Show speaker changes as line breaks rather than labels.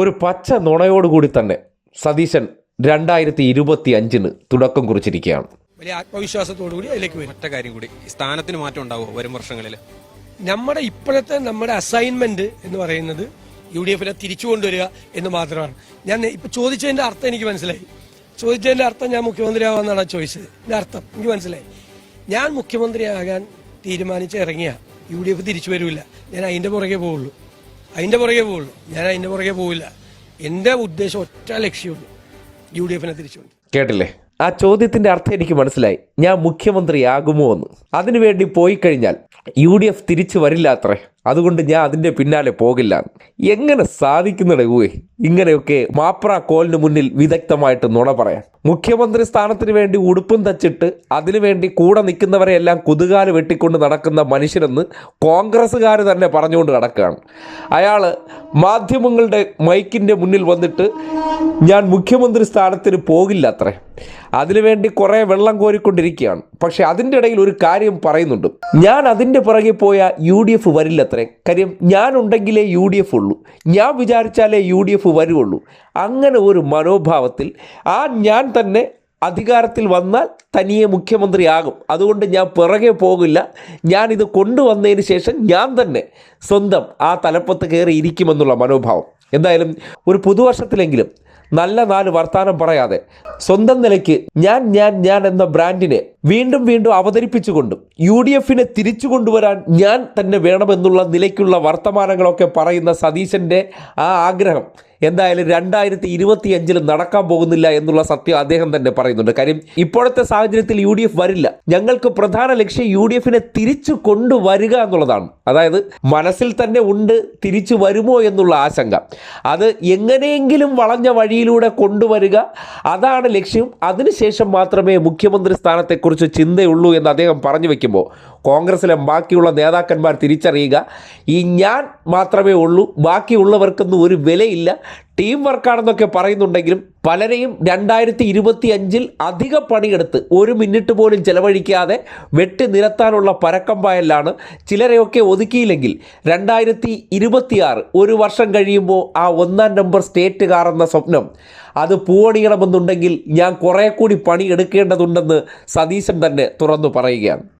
ഒരു പച്ച നുണയോടുകൂടി തന്നെ സതീശൻ രണ്ടായിരത്തി ഇരുപത്തി അഞ്ചിന് തുടക്കം കുറിച്ചിരിക്കുകയാണ്.
വലിയ ആത്മവിശ്വാസത്തോടു കൂടി അതിലേക്ക് വരും.
ഒറ്റ കാര്യം കൂടി സ്ഥാനത്തിന് മാറ്റം ഉണ്ടാവുമോ വരും വർഷങ്ങളിൽ
നമ്മുടെ ഇപ്പോഴത്തെ നമ്മുടെ അസൈൻമെന്റ് എന്ന് പറയുന്നത് യു ഡി എഫിനെ തിരിച്ചു കൊണ്ടുവരിക എന്ന് മാത്രമാണ്. ഞാൻ ഇപ്പൊ ചോദിച്ചതിന്റെ അർത്ഥം എനിക്ക് മനസ്സിലായി. ചോദിച്ചതിന്റെ അർത്ഥം ഞാൻ മുഖ്യമന്ത്രിയാവാന്നാണ് ചോദിച്ചത്? എന്റെ അർത്ഥം എനിക്ക് മനസ്സിലായി. ഞാൻ മുഖ്യമന്ത്രിയാകാൻ തീരുമാനിച്ച് ഇറങ്ങിയ. യു ഡി എഫ് തിരിച്ചു വരില്ല ഞാൻ അതിന്റെ പുറകെ പോവുള്ളൂ. അതിന്റെ പുറകെ പോവുള്ളൂ ഞാൻ അതിന്റെ പുറകെ പോവില്ല. എന്റെ ഉദ്ദേശം ഒറ്റ ലക്ഷ്യമുള്ളൂ യു ഡി എഫിനെ തിരിച്ചുകൊണ്ട്.
കേട്ടില്ലേ? ആ ചോദ്യത്തിന്റെ അർത്ഥം എനിക്ക് മനസ്സിലായി. ഞാൻ മുഖ്യമന്ത്രിയാകുമോ എന്ന്. അതിനുവേണ്ടി പോയി കഴിഞ്ഞാൽ യു ഡി എഫ് തിരിച്ചു വരില്ല അത്രേ. അതുകൊണ്ട് ഞാൻ അതിന്റെ പിന്നാലെ പോകില്ല. എങ്ങനെ സാധിക്കുന്നുണ്ട് ഊഹേ ഇങ്ങനെയൊക്കെ മാപ്ര കോലിന് മുന്നിൽ വിദഗ്ധമായിട്ട് നുണ പറയാം. മുഖ്യമന്ത്രി സ്ഥാനത്തിന് വേണ്ടി ഉടുപ്പും തച്ചിട്ട് അതിനുവേണ്ടി കൂടെ നിൽക്കുന്നവരെ എല്ലാം കുതുകാൽ വെട്ടിക്കൊണ്ട് നടക്കുന്ന മനുഷ്യരെന്ന് കോൺഗ്രസ്സുകാർ തന്നെ പറഞ്ഞുകൊണ്ട് നടക്കുകയാണ്. അയാൾ മാധ്യമങ്ങളുടെ മൈക്കിന്റെ മുന്നിൽ വന്നിട്ട് ഞാൻ മുഖ്യമന്ത്രി സ്ഥാനത്തിന് പോകില്ല അത്രേ. അതിനുവേണ്ടി കുറേ വെള്ളം കോരിക്കൊണ്ടിരിക്കുകയാണ്. പക്ഷേ അതിന്റെ ഇടയിൽ ഒരു കാര്യം പറയുന്നുണ്ട്. ഞാൻ അതിന്റെ പുറകെ പോയ യു ഡി എഫ് വരില്ല അത്രേ. കാര്യം ഞാനുണ്ടെങ്കിലേ യു ഡി എഫ് ഉള്ളൂ. ഞാൻ വിചാരിച്ചാലേ യു ഡി എഫ് വരുള്ളൂ അങ്ങനെ ഒരു മനോഭാവത്തിൽ ആ ഞാൻ തന്നെ അധികാരത്തിൽ വന്നാൽ തനിയെ മുഖ്യമന്ത്രിയാകും അതുകൊണ്ട് ഞാൻ പിറകെ പോകില്ല. ഞാനിത് കൊണ്ടുവന്നതിന് ശേഷം ഞാൻ തന്നെ സ്വന്തം ആ തലപ്പത്ത് കയറി ഇരിക്കുമെന്നുള്ള മനോഭാവം. എന്തായാലും ഒരു പുതുവർഷത്തിലെങ്കിലും നല്ല നാല് വർത്താനം പറയാതെ സ്വന്തം നിലയ്ക്ക് ഞാൻ ഞാൻ ഞാൻ എന്ന ബ്രാൻഡിനെ വീണ്ടും വീണ്ടും അവതരിപ്പിച്ചുകൊണ്ടും യു ഡി എഫിനെ തിരിച്ചു കൊണ്ടുവരാൻ ഞാൻ തന്നെ വേണമെന്നുള്ള നിലയ്ക്കുള്ള വർത്തമാനങ്ങളൊക്കെ പറയുന്ന സതീശന്റെ ആ ആഗ്രഹം എന്തായാലും രണ്ടായിരത്തി ഇരുപത്തി അഞ്ചിൽ നടക്കാൻ പോകുന്നില്ല എന്നുള്ള സത്യം അദ്ദേഹം തന്നെ പറയുന്നുണ്ട്. കാര്യം ഇപ്പോഴത്തെ സാഹചര്യത്തിൽ യു ഡി എഫ് വരില്ല. ഞങ്ങൾക്ക് പ്രധാന ലക്ഷ്യം യു ഡി എഫിനെ തിരിച്ചു കൊണ്ടുവരിക എന്നുള്ളതാണ്. അതായത് മനസ്സിൽ തന്നെ ഉണ്ട് തിരിച്ചു വരുമോ എന്നുള്ള ആശങ്ക. അത് എങ്ങനെയെങ്കിലും വളഞ്ഞ വഴിയിലൂടെ കൊണ്ടുവരിക. അതാണ് ലക്ഷ്യം. അതിനുശേഷം മാത്രമേ മുഖ്യമന്ത്രി സ്ഥാനത്തെക്കുറിച്ച് ചിന്തയുള്ളൂ എന്ന് അദ്ദേഹം പറഞ്ഞു വെക്കുമ്പോൾ കോൺഗ്രസിലെ ബാക്കിയുള്ള നേതാക്കന്മാർ തിരിച്ചറിയുക. ഈ ഞാൻ മാത്രമേ ഉള്ളൂ ബാക്കിയുള്ളവർക്കൊന്നും ഒരു വിലയില്ല. ടീം വർക്കാണെന്നൊക്കെ പറയുന്നുണ്ടെങ്കിലും പലരെയും രണ്ടായിരത്തി ഇരുപത്തി അഞ്ചിൽ അധിക പണിയെടുത്ത് ഒരു മിനിറ്റ് പോലും ചെലവഴിക്കാതെ വെട്ടി നിരത്താനുള്ള പരക്കമ്പായലാണ് ചിലരെയൊക്കെ ഒതുക്കിയില്ലെങ്കിൽ രണ്ടായിരത്തി ഇരുപത്തിയാറ് ഒരു വർഷം കഴിയുമ്പോൾ ആ ഒന്നാം നമ്പർ സ്റ്റേറ്റ് കാറുന്ന സ്വപ്നം അത് പൂവണിയണമെന്നുണ്ടെങ്കിൽ ഞാൻ കുറേ കൂടി പണിയെടുക്കേണ്ടതുണ്ടെന്ന് സതീശൻ തന്നെ തുറന്നു പറയുകയാണ്.